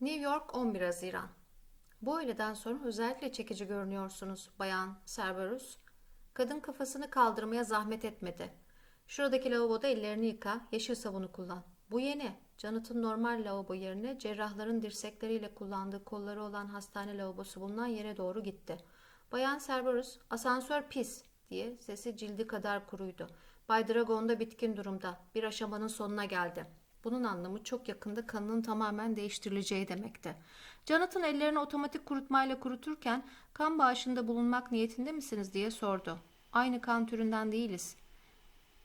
New York 11 Haziran. Bu öğleden sonra özellikle çekici görünüyorsunuz Bayan Cerberus. Kadın kafasını kaldırmaya zahmet etmedi. Şuradaki lavaboda ellerini yıka, yeşil sabunu kullan. Bu yeni. Jonathan normal lavabo yerine cerrahların dirsekleriyle kullandığı kolları olan hastane lavabosu bulunan yere doğru gitti. Bayan Cerberus, asansör pis diye sesi cildi kadar kuruydu. Bay Dragon da bitkin durumda. Bir aşamanın sonuna geldi. Bunun anlamı çok yakında kanının tamamen değiştirileceği demekti. Jonathan ellerini otomatik kurutmayla kuruturken kan bağışında bulunmak niyetinde misiniz diye sordu. Aynı kan türünden değiliz.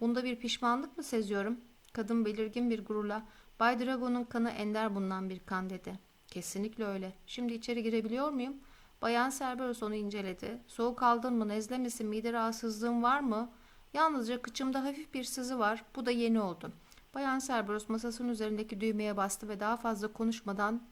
Bunda bir pişmanlık mı seziyorum? Kadın belirgin bir gururla Bay Drago'nun kanı ender bulunan bir kan dedi. Kesinlikle öyle. Şimdi içeri girebiliyor muyum? Bayan Cerberus onu inceledi. Soğuk aldın mı? Nezle misin? Mide rahatsızlığın var mı? Yalnızca kıçımda hafif bir sızı var. Bu da yeni oldu. Bayan Cerberus masasının üzerindeki düğmeye bastı ve daha fazla konuşmadan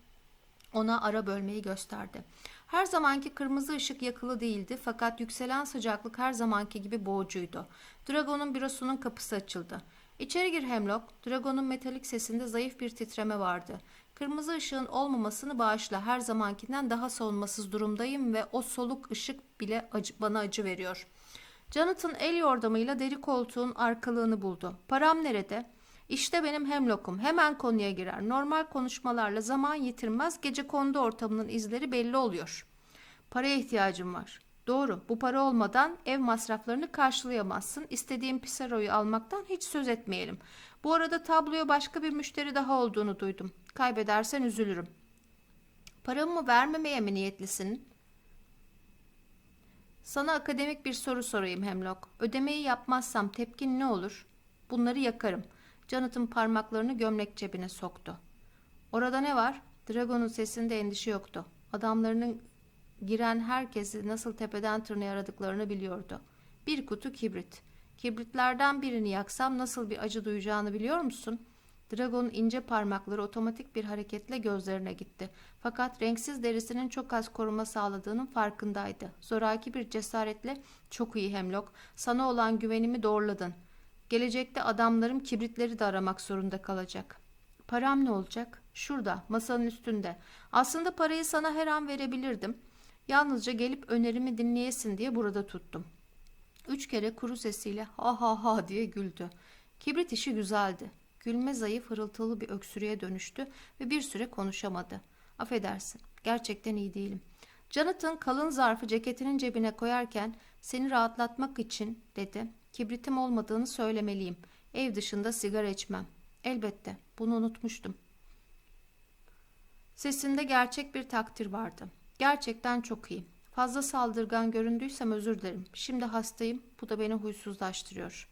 ona ara bölmeyi gösterdi. Her zamanki kırmızı ışık yakılı değildi fakat yükselen sıcaklık her zamanki gibi boğucuydu. Dragon'un bürosunun kapısı açıldı. İçeri gir Hemlock. Dragon'un metalik sesinde zayıf bir titreme vardı. Kırmızı ışığın olmamasını bağışla. Her zamankinden daha savunmasız durumdayım ve o soluk ışık bile acı, bana acı veriyor. Jonathan el yordamıyla deri koltuğun arkalığını buldu. Param nerede? İşte benim hemlokum. Hemen konuya girer. Normal konuşmalarla zaman yitirmez. Gece kondu ortamının izleri belli oluyor. Paraya ihtiyacım var. Doğru. Bu para olmadan ev masraflarını karşılayamazsın. İstediğim Pisaro'yu almaktan hiç söz etmeyelim. Bu arada tabloya başka bir müşteri daha olduğunu duydum. Kaybedersen üzülürüm. Paramı vermemeye mi niyetlisin? Sana akademik bir soru sorayım Hemlock. Ödemeyi yapmazsam tepkin ne olur? Bunları yakarım. Jonathan parmaklarını gömlek cebine soktu. Orada ne var? Dragon'un sesinde endişe yoktu. Adamlarının giren herkesi nasıl tepeden tırnağa aradıklarını biliyordu. Bir kutu kibrit. Kibritlerden birini yaksam nasıl bir acı duyacağını biliyor musun? Dragon'un ince parmakları otomatik bir hareketle gözlerine gitti. Fakat renksiz derisinin çok az koruma sağladığının farkındaydı. Zoraki bir cesaretle çok iyi Hemlock. Sana olan güvenimi doğruladın. Gelecekte adamlarım kibritleri de aramak zorunda kalacak. Param ne olacak? Şurada, masanın üstünde. Aslında parayı sana her an verebilirdim. Yalnızca gelip önerimi dinleyesin diye burada tuttum. Üç kere kuru sesiyle ha ha ha diye güldü. Kibrit işi güzeldi. Gülme zayıf hırıltılı bir öksürüğe dönüştü ve bir süre konuşamadı. Affedersin, gerçekten iyi değilim. Jonathan kalın zarfı ceketinin cebine koyarken seni rahatlatmak için dedi. Kibritim olmadığını söylemeliyim. Ev dışında sigara içmem. Elbette, bunu unutmuştum. Sesinde gerçek bir takdir vardı. Gerçekten çok iyi. Fazla saldırgan göründüysem özür dilerim. Şimdi hastayım. Bu da beni huysuzlaştırıyor.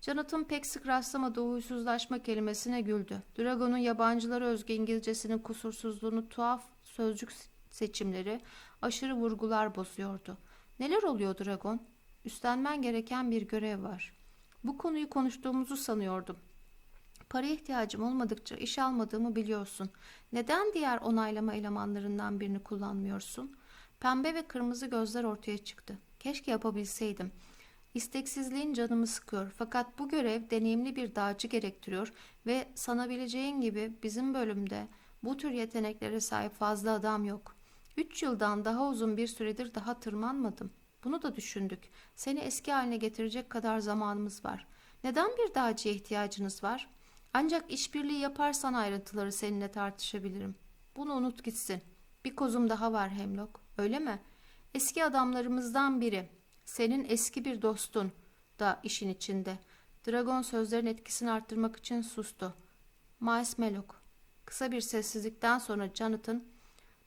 Jonathan pek sık rastlamadığı huysuzlaşma kelimesine güldü. Dragon'un yabancılara özgü İngilizcesinin kusursuzluğunu tuhaf sözcük seçimleri aşırı vurgular bozuyordu. Neler oluyor Dragon? Üstlenmen gereken bir görev var. Bu konuyu konuştuğumuzu sanıyordum. Paraya ihtiyacım olmadıkça iş almadığımı biliyorsun. Neden diğer onaylama elemanlarından birini kullanmıyorsun? Pembe ve kırmızı gözler ortaya çıktı. Keşke yapabilseydim. İsteksizliğin canımı sıkıyor. Fakat bu görev deneyimli bir dağcı gerektiriyor ve sanabileceğin gibi bizim bölümde bu tür yeteneklere sahip fazla adam yok. Üç yıldan daha uzun bir süredir daha tırmanmadım. Bunu da düşündük. Seni eski haline getirecek kadar zamanımız var. Neden bir dağcıya ihtiyacınız var? Ancak işbirliği yaparsan ayrıntıları seninle tartışabilirim. Bunu unut gitsin. Bir kozum daha var Hemlock. Öyle mi? Eski adamlarımızdan biri. Senin eski bir dostun da işin içinde. Dragon sözlerin etkisini arttırmak için sustu. Miles Melok. Kısa bir sessizlikten sonra Jonathan,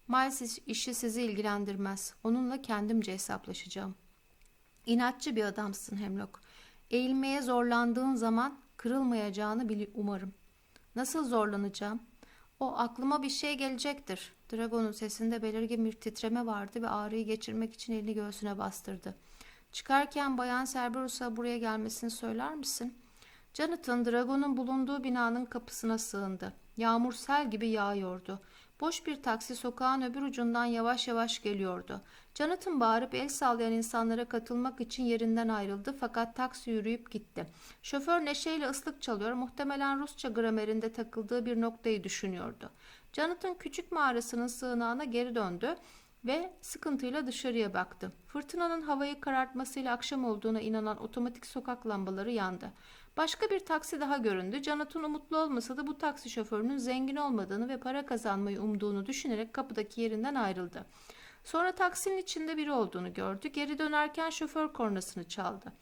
Miles işi sizi ilgilendirmez. Onunla kendimce hesaplaşacağım. İnatçı bir adamsın Hemlock. Eğilmeye zorlandığın zaman kırılmayacağını bili- umarım. Nasıl zorlanacağım? O aklıma bir şey gelecektir. Dragon'un sesinde belirgin bir titreme vardı ve ağrıyı geçirmek için elini göğsüne bastırdı. Çıkarken Bayan Cerberus'a buraya gelmesini söyler misin? Jonathan Dragon'un bulunduğu binanın kapısına sığındı. Yağmur sel gibi yağıyordu. Boş bir taksi sokağın öbür ucundan yavaş yavaş geliyordu. Jonathan bağırıp el sallayan insanlara katılmak için yerinden ayrıldı fakat taksi yürüyüp gitti. Şoför neşeyle ıslık çalıyor, muhtemelen Rusça gramerinde takıldığı bir noktayı düşünüyordu. Jonathan küçük mağarasının sığınağına geri döndü ve sıkıntıyla dışarıya baktı. Fırtınanın havayı karartmasıyla akşam olduğuna inanan otomatik sokak lambaları yandı. Başka bir taksi daha göründü. Jonathan umutlu olmasa da bu taksi şoförünün zengin olmadığını ve para kazanmayı umduğunu düşünerek kapıdaki yerinden ayrıldı. Sonra taksinin içinde biri olduğunu gördü. Geri dönerken şoför kornasını çaldı.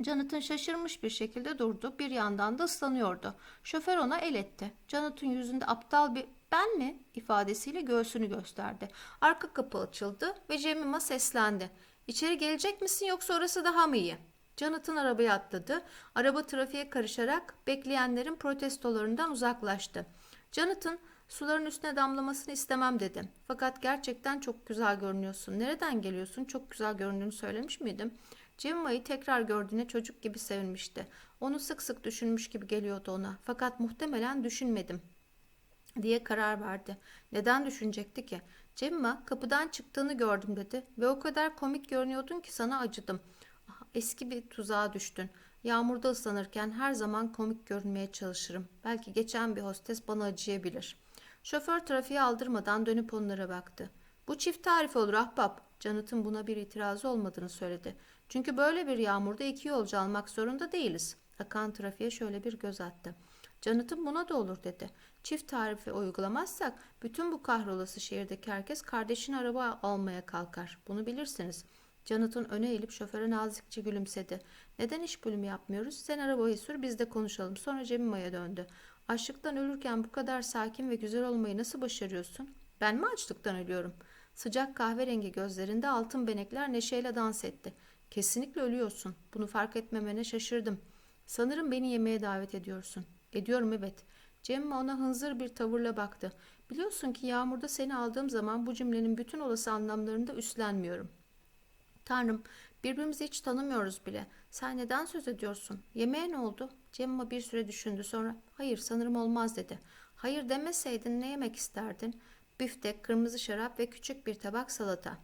Jonathan şaşırmış bir şekilde durdu. Bir yandan da ıslanıyordu. Şoför ona el etti. Jonathan yüzünde aptal bir ben mi ifadesiyle göğsünü gösterdi. Arka kapı açıldı ve Jemima seslendi. İçeri gelecek misin yoksa orası daha mı iyi? Jonathan arabaya atladı. Araba trafiğe karışarak bekleyenlerin protestolarından uzaklaştı. Jonathan suların üstüne damlamasını istemem dedi. Fakat gerçekten çok güzel görünüyorsun. Nereden geliyorsun? Çok güzel göründüğünü söylemiş miydim? Cemma'yı tekrar gördüğüne çocuk gibi sevinmişti. Onu sık sık düşünmüş gibi geliyordu ona. Fakat muhtemelen düşünmedim diye karar verdi. Neden düşünecekti ki? Cemma kapıdan çıktığını gördüm dedi ve o kadar komik görünüyordun ki sana acıdım. Eski bir tuzağa düştün. Yağmurda ıslanırken her zaman komik görünmeye çalışırım. Belki geçen bir hostes bana acıyabilir. Şoför trafiği aldırmadan dönüp onlara baktı. Bu çift tarif olur ahbap. Jonathan buna bir itirazı olmadığını söyledi. Çünkü böyle bir yağmurda iki yolcu almak zorunda değiliz. Akan trafiğe şöyle bir göz attı. Jonathan buna da olur dedi. Çift tarifi uygulamazsak bütün bu kahrolası şehirdeki herkes kardeşin araba almaya kalkar. Bunu bilirsiniz. Jonathan öne eğilip şoföre nazikçe gülümsedi. Neden iş bölümü yapmıyoruz? Sen arabayı sür biz de konuşalım. Sonra Cemima'ya döndü. Açlıktan ölürken bu kadar sakin ve güzel olmayı nasıl başarıyorsun? Ben mi açlıktan ölüyorum? Sıcak kahverengi gözlerinde altın benekler neşeyle dans etti. Kesinlikle ölüyorsun. Bunu fark etmemene şaşırdım. Sanırım beni yemeğe davet ediyorsun. Ediyorum evet. Cemma ona hınzır bir tavırla baktı. Biliyorsun ki yağmurda seni aldığım zaman bu cümlenin bütün olası anlamlarını da üstlenmiyorum. Tanrım, birbirimizi hiç tanımıyoruz bile. Sen neden söz ediyorsun? Yemeğe ne oldu? Cemma bir süre düşündü sonra, hayır sanırım olmaz dedi. Hayır demeseydin ne yemek isterdin? Büftek, kırmızı şarap ve küçük bir tabak salata.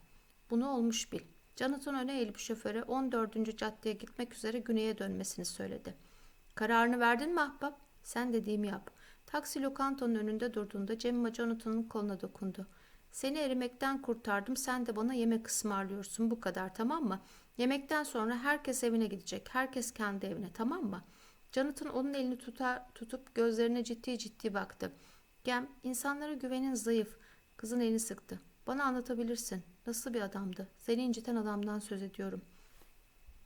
Bunu olmuş bil. Jonathan öne eğilip şoföre 14. caddeye gitmek üzere güneye dönmesini söyledi. Kararını verdin mi ahbap? Sen dediğimi yap. Taksi lokantanın önünde durduğunda Cemma Jonathan'ın koluna dokundu. Seni erimekten kurtardım. Sen de bana yemek ısmarlıyorsun. Bu kadar tamam mı? Yemekten sonra herkes evine gidecek. Herkes kendi evine tamam mı? Jonathan onun elini tutar, tutup gözlerine ciddi ciddi baktı. Gem, insanlara güvenin zayıf. Kızın elini sıktı. Bana anlatabilirsin. Nasıl bir adamdı? Seni inciten adamdan söz ediyorum.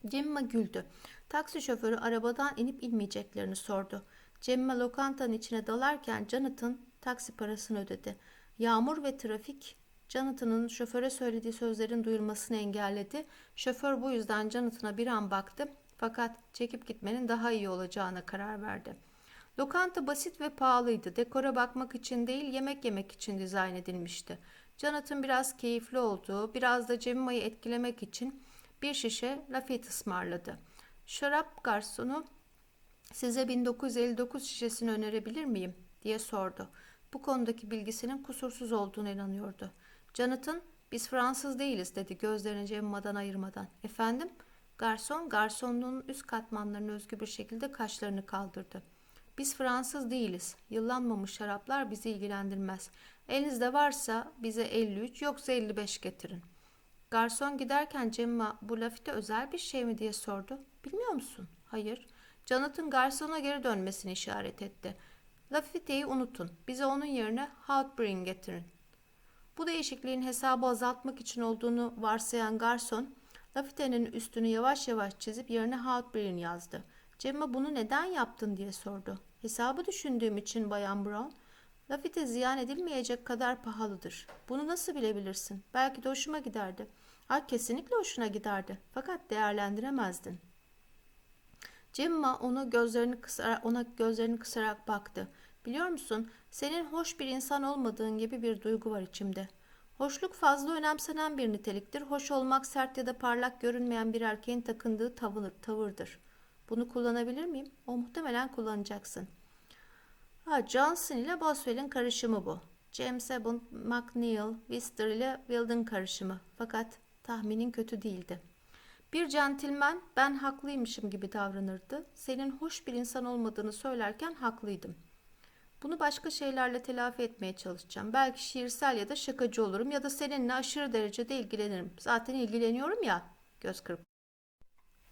Cemma güldü. Taksi şoförü arabadan inip inmeyeceklerini sordu. Cemma lokantanın içine dalarken Jonathan taksi parasını ödedi. Yağmur ve trafik Jonathan'ın şoföre söylediği sözlerin duyulmasını engelledi. Şoför bu yüzden Jonathan'a bir an baktı fakat çekip gitmenin daha iyi olacağına karar verdi. Lokanta basit ve pahalıydı. Dekora bakmak için değil yemek yemek için dizayn edilmişti. Jonathan biraz keyifli olduğu, biraz da Cemma'yı etkilemek için bir şişe Lafite ısmarladı. Şarap garsonu size 1959 şişesini önerebilir miyim diye sordu. Bu konudaki bilgisinin kusursuz olduğuna inanıyordu. Jonathan biz Fransız değiliz dedi gözlerini Cemma'dan ayırmadan. Efendim? Garson garsonluğun üst katmanlarına özgü bir şekilde kaşlarını kaldırdı. Biz Fransız değiliz. Yıllanmamış şaraplar bizi ilgilendirmez. Elinizde varsa bize 53 yoksa 55 getirin. Garson giderken Cemma bu lafite özel bir şey mi diye sordu. Bilmiyor musun? Hayır. Jonathan garsona geri dönmesini işaret etti. Lafite'yi unutun. Bize onun yerine Outbring getirin. Bu değişikliğin hesabı azaltmak için olduğunu varsayan garson, Lafite'nin üstünü yavaş yavaş çizip yerine Outbring yazdı. Cemma bunu neden yaptın diye sordu. Hesabı düşündüğüm için Bayan Brown. Lafite ziyan edilmeyecek kadar pahalıdır. Bunu nasıl bilebilirsin? Belki de hoşuma giderdi. Ay kesinlikle hoşuna giderdi. Fakat değerlendiremezdin. Cemma onu gözlerini kısarak, ona gözlerini kısarak baktı. Biliyor musun? Senin hoş bir insan olmadığın gibi bir duygu var içimde. Hoşluk fazla önemsenen bir niteliktir. Hoş olmak sert ya da parlak görünmeyen bir erkeğin takındığı tavır, tavırdır. Bunu kullanabilir miyim? O muhtemelen kullanacaksın. Ha, Johnson ile Boswell'in karışımı bu. James Abbott, McNeil, Wister ile Wilden karışımı. Fakat tahminin kötü değildi. Bir centilmen ben haklıymışım gibi davranırdı. Senin hoş bir insan olmadığını söylerken haklıydım. Bunu başka şeylerle telafi etmeye çalışacağım. Belki şiirsel ya da şakacı olurum ya da seninle aşırı derecede ilgilenirim. Zaten ilgileniyorum ya. Göz kırp.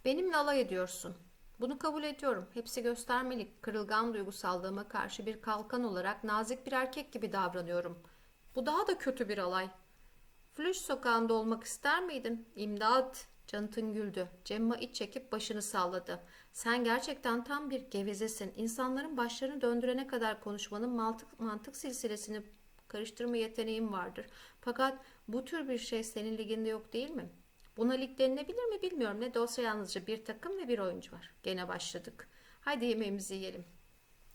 Benimle alay ediyorsun. Bunu kabul ediyorum. Hepsi göstermelik. Kırılgan duygusallığıma karşı bir kalkan olarak nazik bir erkek gibi davranıyorum. Bu daha da kötü bir alay. Flüş sokağında olmak ister miydin? İmdat! Canıtın güldü. Cemma iç çekip başını salladı. Sen gerçekten tam bir gevezesin. İnsanların başlarını döndürene kadar konuşmanın mantık, mantık silsilesini karıştırma yeteneğin vardır. Fakat bu tür bir şey senin liginde yok değil mi? Buna lig denilebilir mi bilmiyorum. Ne de olsa yalnızca bir takım ve bir oyuncu var. Gene başladık. Haydi yemeğimizi yiyelim.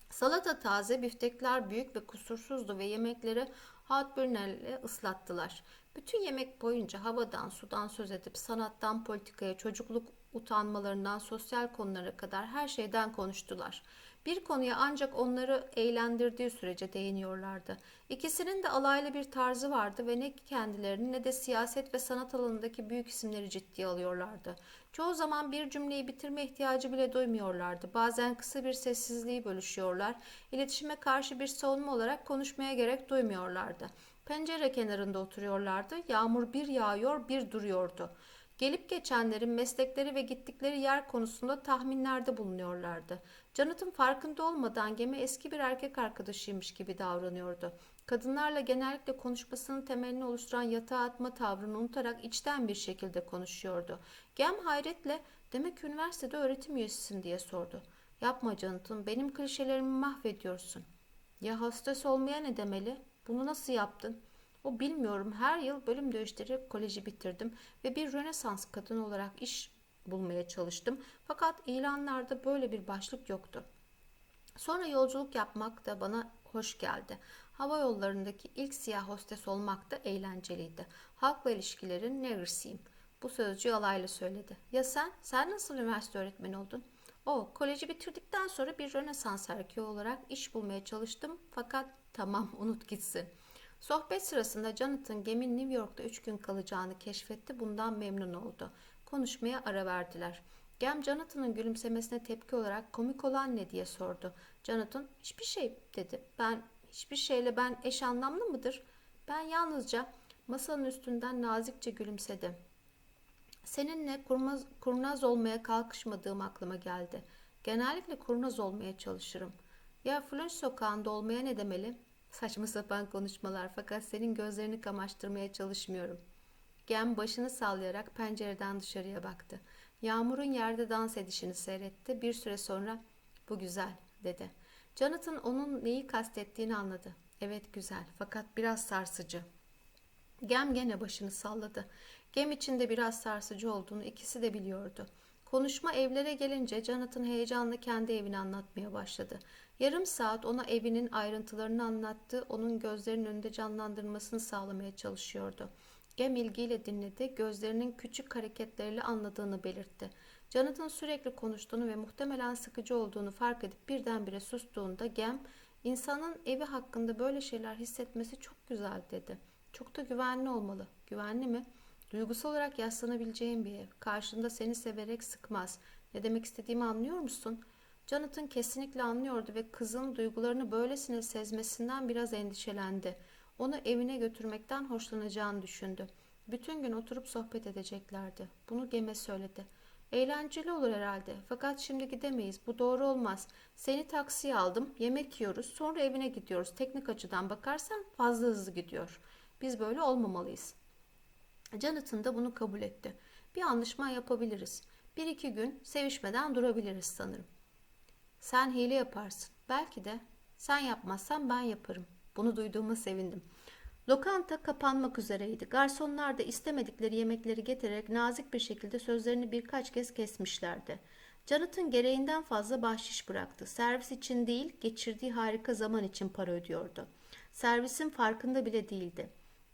Salata taze, biftekler büyük ve kusursuzdu ve yemekleri Hartburnell'le ıslattılar. Bütün yemek boyunca havadan, sudan söz edip sanattan politikaya, çocukluk utanmalarından sosyal konulara kadar her şeyden konuştular. Bir konuya ancak onları eğlendirdiği sürece değiniyorlardı. İkisinin de alaylı bir tarzı vardı ve ne kendilerini ne de siyaset ve sanat alanındaki büyük isimleri ciddiye alıyorlardı. Çoğu zaman bir cümleyi bitirme ihtiyacı bile duymuyorlardı. Bazen kısa bir sessizliği bölüşüyorlar. İletişime karşı bir savunma olarak konuşmaya gerek duymuyorlardı. Pencere kenarında oturuyorlardı. Yağmur bir yağıyor bir duruyordu. Gelip geçenlerin meslekleri ve gittikleri yer konusunda tahminlerde bulunuyorlardı. Jonathan farkında olmadan gemi eski bir erkek arkadaşıymış gibi davranıyordu. Kadınlarla genellikle konuşmasının temelini oluşturan yatağa atma tavrını unutarak içten bir şekilde konuşuyordu. Gem hayretle demek üniversitede öğretim üyesisin diye sordu. Yapma Jonathan benim klişelerimi mahvediyorsun. Ya hostes olmaya ne demeli? Bunu nasıl yaptın? O bilmiyorum her yıl bölüm değiştirerek koleji bitirdim ve bir Rönesans kadın olarak iş bulmaya çalıştım. Fakat ilanlarda böyle bir başlık yoktu. Sonra yolculuk yapmak da bana hoş geldi. Hava yollarındaki ilk siyah hostes olmak da eğlenceliydi. Halkla ilişkilerin neresiyim? Bu sözcüğü alaylı söyledi. Ya sen? Sen nasıl üniversite öğretmeni oldun? O, koleji bitirdikten sonra bir Rönesans erkeği olarak iş bulmaya çalıştım. Fakat tamam unut gitsin. Sohbet sırasında Jonathan geminin New York'ta üç gün kalacağını keşfetti. Bundan memnun oldu. Konuşmaya ara verdiler. Gem Jonathan'ın gülümsemesine tepki olarak komik olan ne diye sordu. Jonathan hiçbir şey dedi. Ben hiçbir şeyle ben eş anlamlı mıdır? Ben yalnızca masanın üstünden nazikçe gülümsedim. Seninle kurnaz, kurnaz olmaya kalkışmadığım aklıma geldi. Genellikle kurnaz olmaya çalışırım. Ya Flunch sokağında olmaya ne demeli? Saçma sapan konuşmalar fakat senin gözlerini kamaştırmaya çalışmıyorum. Gem başını sallayarak pencereden dışarıya baktı. Yağmurun yerde dans edişini seyretti. Bir süre sonra bu güzel dedi. Jonathan onun neyi kastettiğini anladı. Evet güzel fakat biraz sarsıcı. Gem gene başını salladı. Gem içinde biraz sarsıcı olduğunu ikisi de biliyordu. Konuşma evlere gelince Jonathan heyecanla kendi evini anlatmaya başladı. Yarım saat ona evinin ayrıntılarını anlattı, onun gözlerinin önünde canlandırmasını sağlamaya çalışıyordu. Gem ilgiyle dinledi, gözlerinin küçük hareketleriyle anladığını belirtti. Jonathan sürekli konuştuğunu ve muhtemelen sıkıcı olduğunu fark edip birdenbire sustuğunda Gem, insanın evi hakkında böyle şeyler hissetmesi çok güzel dedi. Çok da güvenli olmalı. Güvenli mi? Duygusal olarak yaslanabileceğin bir ev. Karşında seni severek sıkmaz. Ne demek istediğimi anlıyor musun? Jonathan kesinlikle anlıyordu ve kızın duygularını böylesine sezmesinden biraz endişelendi. Onu evine götürmekten hoşlanacağını düşündü. Bütün gün oturup sohbet edeceklerdi. Bunu Geme söyledi. Eğlenceli olur herhalde. Fakat şimdi gidemeyiz. Bu doğru olmaz. Seni taksiye aldım. Yemek yiyoruz. Sonra evine gidiyoruz. Teknik açıdan bakarsan fazla hızlı gidiyor. Biz böyle olmamalıyız. Jonathan da bunu kabul etti. Bir anlaşma yapabiliriz. Bir iki gün sevişmeden durabiliriz sanırım. Sen hile yaparsın. Belki de sen yapmazsan ben yaparım. Bunu duyduğuma sevindim. Lokanta kapanmak üzereydi. Garsonlar da istemedikleri yemekleri getirerek nazik bir şekilde sözlerini birkaç kez kesmişlerdi. Jonathan gereğinden fazla bahşiş bıraktı. Servis için değil, geçirdiği harika zaman için para ödüyordu. Servisin farkında bile değildi.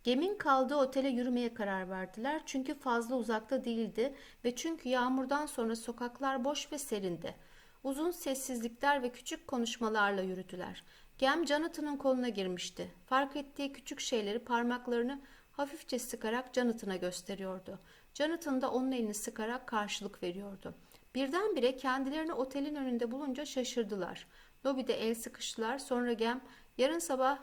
Gemin kaldığı otele yürümeye karar verdiler çünkü fazla uzakta değildi ve çünkü yağmurdan sonra sokaklar boş ve serindi. Uzun sessizlikler ve küçük konuşmalarla yürüdüler. Gem Jonathan'ın koluna girmişti. Fark ettiği küçük şeyleri parmaklarını hafifçe sıkarak Jonathan'a gösteriyordu. Jonathan da onun elini sıkarak karşılık veriyordu. Birdenbire kendilerini otelin önünde bulunca şaşırdılar. Lobide el sıkıştılar. Sonra Gem yarın sabah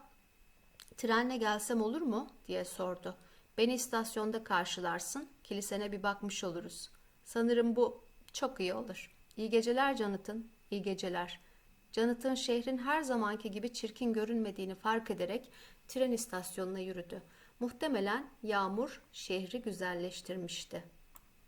trenle gelsem olur mu diye sordu. Beni istasyonda karşılarsın. Kilisene bir bakmış oluruz. Sanırım bu çok iyi olur. İyi geceler Jonathan. İyi geceler. Jonathan şehrin her zamanki gibi çirkin görünmediğini fark ederek tren istasyonuna yürüdü. Muhtemelen yağmur şehri güzelleştirmişti.